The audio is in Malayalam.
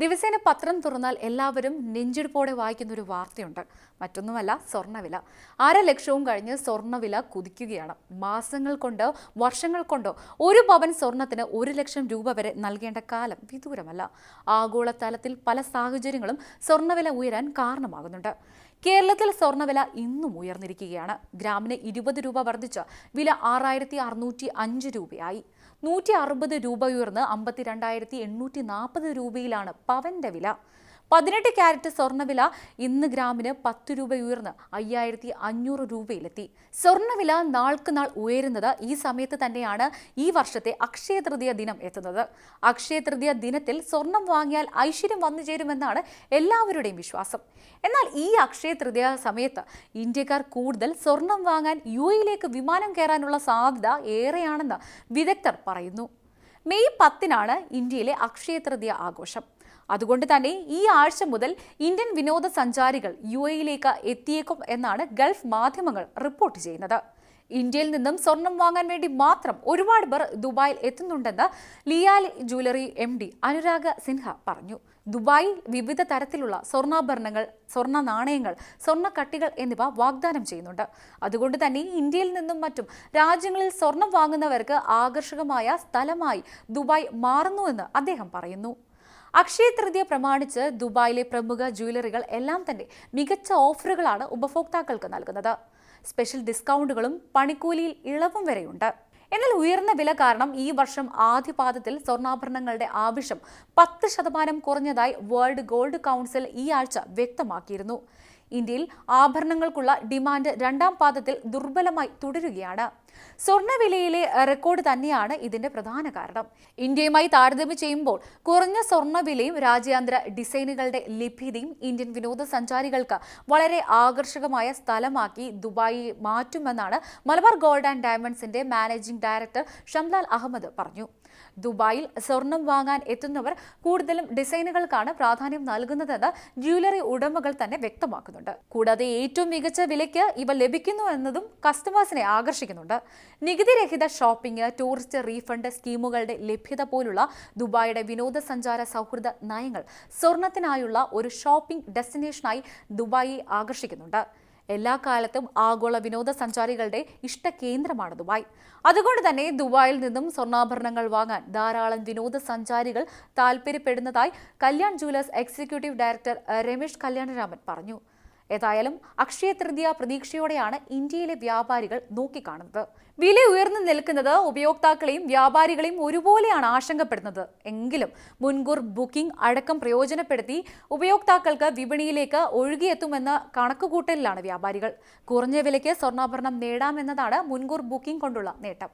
ദിവസേന പത്രം തുറന്നാൽ എല്ലാവരും നെഞ്ചിടിപ്പോടെ വായിക്കുന്ന ഒരു വാർത്തയുണ്ട്. മറ്റൊന്നുമല്ല സ്വർണവില അര ലക്ഷവും കഴിഞ്ഞ് സ്വർണവില കുതിക്കുകയാണ്. മാസങ്ങൾ കൊണ്ട് വർഷങ്ങൾ കൊണ്ടോ ഒരു പവൻ സ്വർണത്തിന് ഒരു ലക്ഷം രൂപ വരെ നൽകേണ്ട കാലം വിദൂരമല്ല. ആഗോളതലത്തിൽ പല സാഹചര്യങ്ങളും സ്വർണവില ഉയരാൻ കാരണമാകുന്നുണ്ട്. കേരളത്തിൽ സ്വർണവില ഇന്നും ഉയർന്നിരിക്കുകയാണ്. ഗ്രാമിന് ഇരുപത് രൂപ വർദ്ധിച്ച് വില ആറായിരത്തി അറുന്നൂറ്റി അഞ്ച് രൂപയായി. നൂറ്റി അറുപത് രൂപ ഉയർന്ന് അമ്പത്തി രണ്ടായിരത്തി എണ്ണൂറ്റി നാൽപ്പത് രൂപയിലാണ് പവന്റെ വില. പതിനെട്ട് ക്യാരറ്റ് സ്വർണവില ഇന്ന് ഗ്രാമിന് പത്ത് രൂപ ഉയർന്ന് അയ്യായിരത്തി അഞ്ഞൂറ് രൂപയിലെത്തി. സ്വർണവില നാൾക്ക് നാൾ ഉയരുന്നത് ഈ സമയത്ത് തന്നെയാണ് ഈ വർഷത്തെ അക്ഷയ തൃതീയ ദിനം എത്തുന്നത്. അക്ഷയ തൃതീയ ദിനത്തിൽ സ്വർണം വാങ്ങിയാൽ ഐശ്വര്യം വന്നു ചേരുമെന്നാണ് എല്ലാവരുടെയും വിശ്വാസം. എന്നാൽ ഈ അക്ഷയ തൃതീയ സമയത്ത് ഇന്ത്യക്കാർ കൂടുതൽ സ്വർണം വാങ്ങാൻ യു എയിലേക്ക് വിമാനം കയറാനുള്ള സാധ്യത ഏറെയാണെന്ന് വിദഗ്ധർ പറയുന്നു. മെയ് പത്തിനാണ് ഇന്ത്യയിലെ അക്ഷയ തൃതീയ ആഘോഷം. അതുകൊണ്ട് തന്നെ ഈ ആഴ്ച മുതൽ ഇന്ത്യൻ വിനോദസഞ്ചാരികൾ യു എയിലേക്ക് എത്തിയേക്കും എന്നാണ് ഗൾഫ് മാധ്യമങ്ങൾ റിപ്പോർട്ട് ചെയ്യുന്നത്. ഇന്ത്യയിൽ നിന്നും സ്വർണം വാങ്ങാൻ വേണ്ടി മാത്രം ഒരുപാട് പേർ ദുബായിൽ എത്തുന്നുണ്ടെന്ന് Liali jewellery M D Anuraga Sinha പറഞ്ഞു. ദുബായിൽ വിവിധ തരത്തിലുള്ള സ്വർണാഭരണങ്ങൾ സ്വർണ നാണയങ്ങൾ സ്വർണ കട്ടികൾ എന്നിവ വാഗ്ദാനം ചെയ്യുന്നുണ്ട്. അതുകൊണ്ട് തന്നെ ഇന്ത്യയിൽ നിന്നും മറ്റും രാജ്യങ്ങളിൽ സ്വർണം വാങ്ങുന്നവർക്ക് ആകർഷകമായ സ്ഥലമായി ദുബായ് മാറുന്നുവെന്ന് അദ്ദേഹം പറയുന്നു. അക്ഷയ തൃതീയ പ്രമാണിച്ച് ദുബായിലെ പ്രമുഖ ജ്വല്ലറികൾ എല്ലാം തന്നെ മികച്ച ഓഫറുകളാണ് ഉപഭോക്താക്കൾക്ക് നൽകുന്നത്. സ്പെഷ്യൽ ഡിസ്കൗണ്ടുകളും പണിക്കൂലിയിൽ ഇളവും വരെയുണ്ട്. എന്നാൽ ഉയർന്ന വില കാരണം ഈ വർഷം ആദ്യപാദത്തിൽ സ്വർണാഭരണങ്ങളുടെ ആവശ്യം പത്ത് ശതമാനം കുറഞ്ഞതായി വേൾഡ് ഗോൾഡ് കൗൺസിൽ ഈ ആഴ്ച വ്യക്തമാക്കിയിരുന്നു. ഇന്ത്യയിൽ ആഭരണങ്ങൾക്കുള്ള ഡിമാൻഡ് രണ്ടാം പാദത്തിൽ ദുർബലമായി തുടരുകയാണ്. സ്വർണവിലയിലെ റെക്കോർഡ് തന്നെയാണ് ഇതിന്റെ പ്രധാന കാരണം. ഇന്ത്യയുമായി താരതമ്യം ചെയ്യുമ്പോൾ കുറഞ്ഞ സ്വർണവിലയും രാജ്യാന്തര ഡിസൈനുകളുടെ ലഭ്യതയും ഇന്ത്യൻ വിനോദസഞ്ചാരികൾക്ക് വളരെ ആകർഷകമായ സ്ഥലമാക്കി ദുബായി മാറ്റുമെന്നാണ് മലബാർ ഗോൾഡ് ആൻഡ് ഡയമണ്ട്സിന്റെ മാനേജിംഗ് ഡയറക്ടർ ഷംലാൽ അഹമ്മദ് പറഞ്ഞു. ദുബായിൽ സ്വർണം വാങ്ങാൻ എത്തുന്നവർ കൂടുതലും ഡിസൈനുകൾക്കാണ് പ്രാധാന്യം നൽകുന്നതെന്ന് ജ്വല്ലറി ഉടമകൾ തന്നെ വ്യക്തമാക്കുന്നുണ്ട്. കൂടാതെ ഏറ്റവും മികച്ച വിലയ്ക്ക് ഇവ ലഭിക്കുന്നു എന്നതും കസ്റ്റമേഴ്സിനെ ആകർഷിക്കുന്നുണ്ട്. നികുതിരഹിത ഷോപ്പിംഗ് ടൂറിസ്റ്റ് റീഫണ്ട് സ്കീമുകളുടെ ലഭ്യത പോലുള്ള ദുബായിയുടെ വിനോദസഞ്ചാര സൗഹൃദ നയങ്ങൾ സ്വർണത്തിനായുള്ള ഒരു ഷോപ്പിംഗ് ഡെസ്റ്റിനേഷനായി ദുബായി ആകർഷിക്കുന്നുണ്ട്. എല്ലാ കാലത്തും ആഗോള വിനോദസഞ്ചാരികളുടെ ഇഷ്ട കേന്ദ്രമാണ് ദുബായ്. അതുകൊണ്ട് തന്നെ ദുബായിൽ നിന്നും സ്വർണാഭരണങ്ങൾ വാങ്ങാൻ ധാരാളം വിനോദസഞ്ചാരികൾ താല്പര്യപ്പെടുന്നതായി Kalyan jewellers executive director Ramesh Kalyanaraman പറഞ്ഞു. ഏതായാലും അക്ഷയ തൃതീയ പ്രതീക്ഷയോടെയാണ് ഇന്ത്യയിലെ വ്യാപാരികൾ നോക്കിക്കാണുന്നത്. വില ഉയർന്നു നിൽക്കുന്നത് ഉപയോക്താക്കളെയും വ്യാപാരികളെയും ഒരുപോലെയാണ് ആശങ്കപ്പെടുന്നത്. എങ്കിലും മുൻകൂർ ബുക്കിംഗ് അടക്കം പ്രയോജനപ്പെടുത്തി ഉപയോക്താക്കൾക്ക് വിപണിയിലേക്ക് ഒഴുകിയെത്തുമെന്ന കണക്കുകൂട്ടലിലാണ് വ്യാപാരികൾ. കുറഞ്ഞ വിലയ്ക്ക് സ്വർണാഭരണം നേടാമെന്നതാണ് മുൻകൂർ ബുക്കിംഗ് കൊണ്ടുള്ള നേട്ടം.